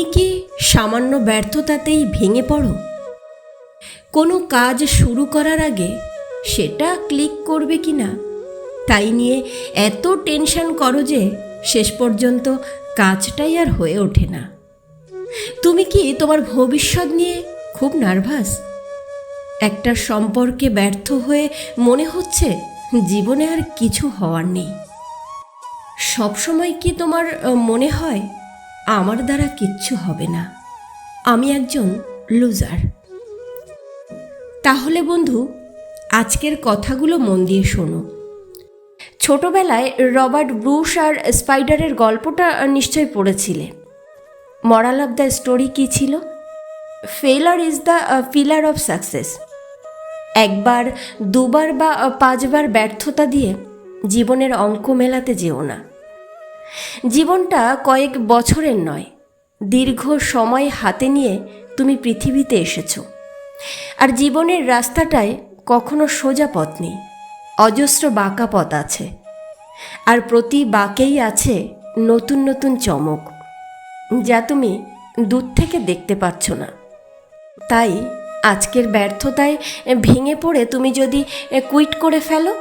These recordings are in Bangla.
তুমি কি সামান্য ব্যর্থতাতেই ভেঙে পড়ো? কোনো কাজ শুরু করার আগে সেটা ক্লিক করবে কি না? তাই নিয়ে এত টেনশন করো যে শেষ পর্যন্ত কাজটাই আর হয়ে ওঠে না। তুমি কি তোমার ভবিষ্যৎ নিয়ে খুব নার্ভাস? একটা সম্পর্কে ব্যর্থ হয়ে মনে হচ্ছে জীবনে আর কিছু হওয়ার নেই। সবসময় কি তোমার মনে হয় আমার দ্বারা কিচ্ছু হবে না। আমি একজন লুজার তাহলে বন্ধু, আজকের কথাগুলো মন দিয়ে শোনো। ছোটবেলায় রবার্ট ব্রুশ আর স্পাইডারের গল্পটা নিশ্চয় পড়েছিলে। মরাল অফ দ্য স্টোরি কী ছিল? Failure is the pillar of success একবার, দুবার বা পাঁচবার ব্যর্থতা দিয়ে জীবনের অঙ্ক মেলাতে যেও না। জীবনটা কয়েক বছরের নয়। দীর্ঘ সময় হাতে নিয়ে তুমি পৃথিবীতে এসেছ। আর জীবনের রাস্তাটায় কখনো সোজা পথ নেই, অজস্র বাঁকা পথ আছে। আর প্রতি বাঁকেই আছে নতুন নতুন চমক, যা তুমি দূর থেকে দেখতে পাচ্ছ না। তাই আজকের ব্যর্থতায় ভেঙে পড়ে তুমি যদি কুইট করে ফেলো,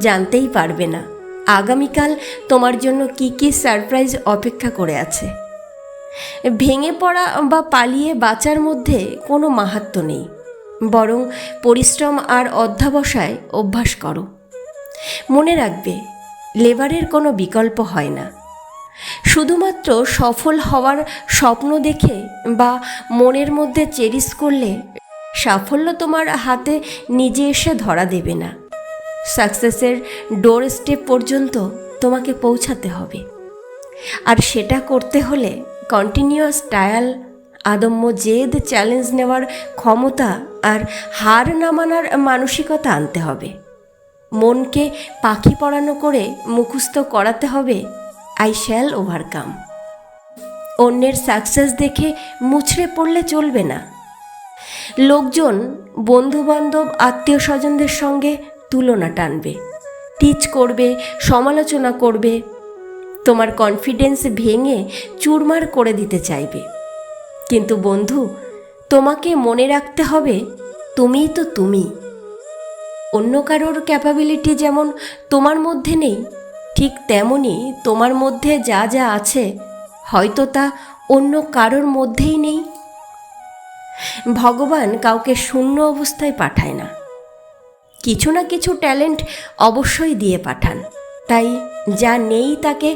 জানতেই পারবে না। আগামীকাল তোমার জন্য কি কি সারপ্রাইজ অপেক্ষা করে আছে? ভেঙে পড়া বা পালিয়ে বাঁচার মধ্যে কোনো মাহাত্ম নেই। বরং পরিশ্রম আর অধ্যাবসায় অভ্যাস করো। মনে রাখবে, লেবারের কোনো বিকল্প হয় না। শুধুমাত্র সফল হওয়ার স্বপ্ন দেখে বা মনের মধ্যে চেরিস করলে সাফল্য তোমার হাতে নিজে এসে ধরা দেবে না। সাকসেসের ডোর স্টেপ পর্যন্ত তোমাকে পৌঁছাতে হবে। আর সেটা করতে হলে কন্টিনিউয়াস ট্রায়াল আদম্য জেদ চ্যালেঞ্জ নেওয়ার ক্ষমতা আর হার না মানার মানসিকতা আনতে হবে। মনকে পাখি পড়ানো করে মুখস্থ করাতে হবে। আই শ্যাল ওভারকাম অন্যের সাকসেস দেখে মুছড়ে পড়লে চলবে না। লোকজন, বন্ধুবান্ধব, আত্মীয় স্বজনদের সঙ্গে তুলনা টানবে। টিচ করবে, সমালোচনা করবে, তোমার কনফিডেন্স ভেঙে চুরমার করে দিতে চাইবে। কিন্তু বন্ধু, তোমাকে মনে রাখতে হবে, তুমিই তো তুমি। অন্য কারোর ক্যাপাবিলিটি যেমন তোমার মধ্যে নেই, ঠিক তেমনই তোমার মধ্যে যা যা আছে, হয়তো তা অন্য কারোর মধ্যেই নেই। ভগবান কাউকে শূন্য অবস্থায় পাঠায় না। কিছু না কিছু ট্যালেন্ট অবশ্যই দিয়ে পাঠান। তাই যা নেই তাকে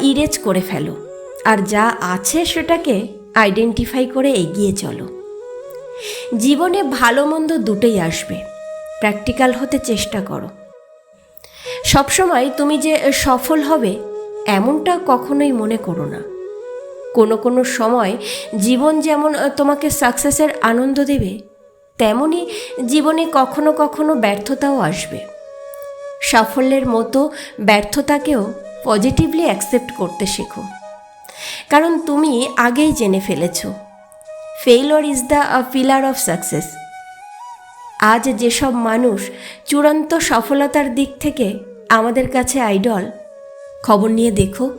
ইরেজ করে ফেলো। আর যা আছে সেটাকে আইডেন্টিফাই করে এগিয়ে চলো। জীবনে ভালো মন্দ দুটোই আসবে। প্র্যাকটিক্যাল হতে চেষ্টা করো। সবসময় তুমি যে সফল হবে, এমনটা কখনোই মনে করো না। কোনো কোনো সময় জীবন যেমন তোমাকে সাকসেসের আনন্দ দেবে তেমনই জীবনে কখনো কখনো ব্যর্থতাও আসবে। সাফল্যের মতো ব্যর্থতাকেও পজিটিভলি অ্যাকসেপ্ট করতে শেখো। কারণ তুমি আগেই জেনে ফেলেছ failure is the pillar of success আজ যেসব মানুষ চূড়ান্ত সফলতার দিক থেকে আমাদের কাছে আইডল খবর নিয়ে দেখো।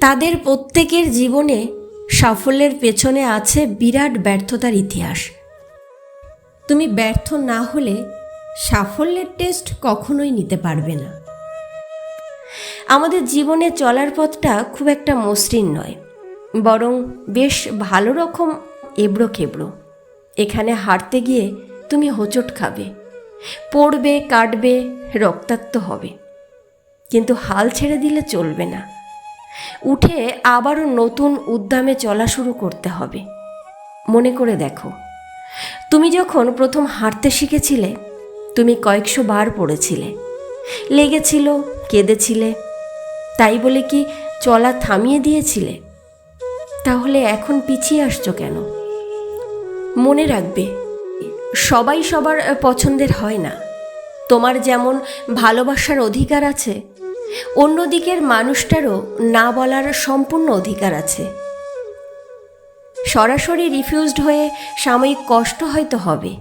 তাদের প্রত্যেকের জীবনে সাফল্যের পেছনে আছে বিরাট ব্যর্থতার ইতিহাস। তুমি ব্যর্থ না হলে সাফল্যের টেস্ট কখনোই নিতে পারবে না। আমাদের জীবনে চলার পথটা খুব একটা মসৃণ নয়, বরং বেশ ভালো রকম এবড়ো খেবড়ো। এখানে হাঁটতে গিয়ে তুমি হোঁচট খাবে, পড়বে, কাটবে, রক্তাক্ত হবে। কিন্তু হাল ছেড়ে দিলে চলবে না। উঠে আবারও নতুন উদ্যমে চলা শুরু করতে হবে। মনে করে দেখো তুমি যখন প্রথম হাঁটতে শিখেছিলে, তুমি কয়েকশো বার পড়েছিলে। লেগেছিল, কেঁদেছিলে, তাই বলে কি চলা থামিয়ে দিয়েছিলে? তাহলে এখন পিছিয়ে আসছো কেন? মনে রাখবে, সবাই সবার পছন্দের হয় না। তোমার যেমন ভালোবাসার অধিকার আছে অন্য দিকের মানুষটারও না বলার সম্পূর্ণ অধিকার আছে। সরাসরি রিফিউজড হয়ে সাময়িক কষ্ট হয়তো হবে।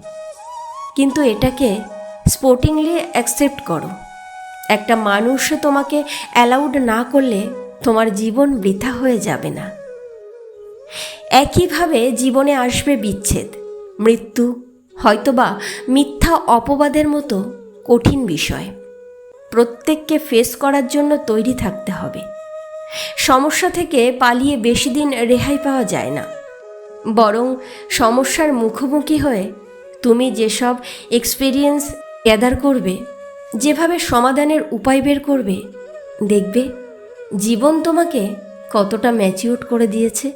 কিন্তু এটাকে স্পোর্টিংলি অ্যাকসেপ্ট করো। একটা মানুষ তোমাকে অ্যালাউড না করলে তোমার জীবন বৃথা হয়ে যাবে না। একইভাবে জীবনে আসবে বিচ্ছেদ, মৃত্যু, হয়তোবা মিথ্যা অপবাদের মতো কঠিন বিষয়। প্রত্যেককে ফেস করার জন্য তৈরি থাকতে হবে। সমস্যা থেকে পালিয়ে বেশি দিন রেহাই পাওয়া যায় না। বরং সমস্যার মুখোমুখি হয়ে তুমি যেসব এক্সপিরিয়েন্স গ্যাদার করবে, যেভাবে সমাধানের উপায় বের করবে, দেখবে জীবন তোমাকে কতটা ম্যাচিউর করে দিয়েছে।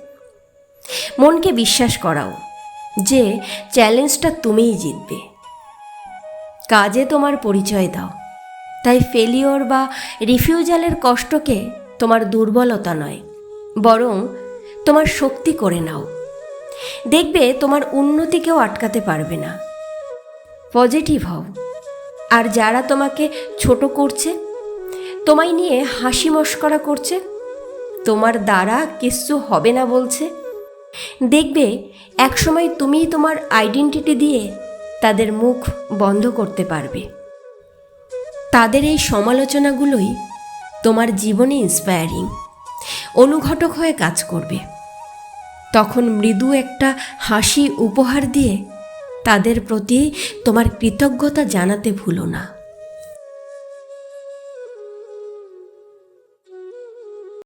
মনকে বিশ্বাস করাও যে চ্যালেঞ্জটা তুমিই জিতবে। কাজে তোমার পরিচয় দাও। তাই ফেলিওর বা রিফিউজালের কষ্টকে তোমার দুর্বলতা নয়, বরং তোমার শক্তি করে নাও। দেখবে তোমার উন্নতি কেউ আটকাতে পারবে না। পজিটিভ হও। আর যারা তোমাকে ছোট করছে, তোমায় নিয়ে হাসি মস্করা করছে, তোমার দ্বারা কিচ্ছু হবে না বলছে, দেখবে একসময় তুমিই তোমার আইডেন্টিটি দিয়ে তাদের মুখ বন্ধ করতে পারবে। তাদের এই সমালোচনাগুলোই তোমার জীবনে ইন্সপায়ারিং অনুঘটক হয়ে কাজ করবে। তখন মৃদু একটা হাসি উপহার দিয়ে তাদের প্রতি তোমার কৃতজ্ঞতা জানাতে ভুলো না।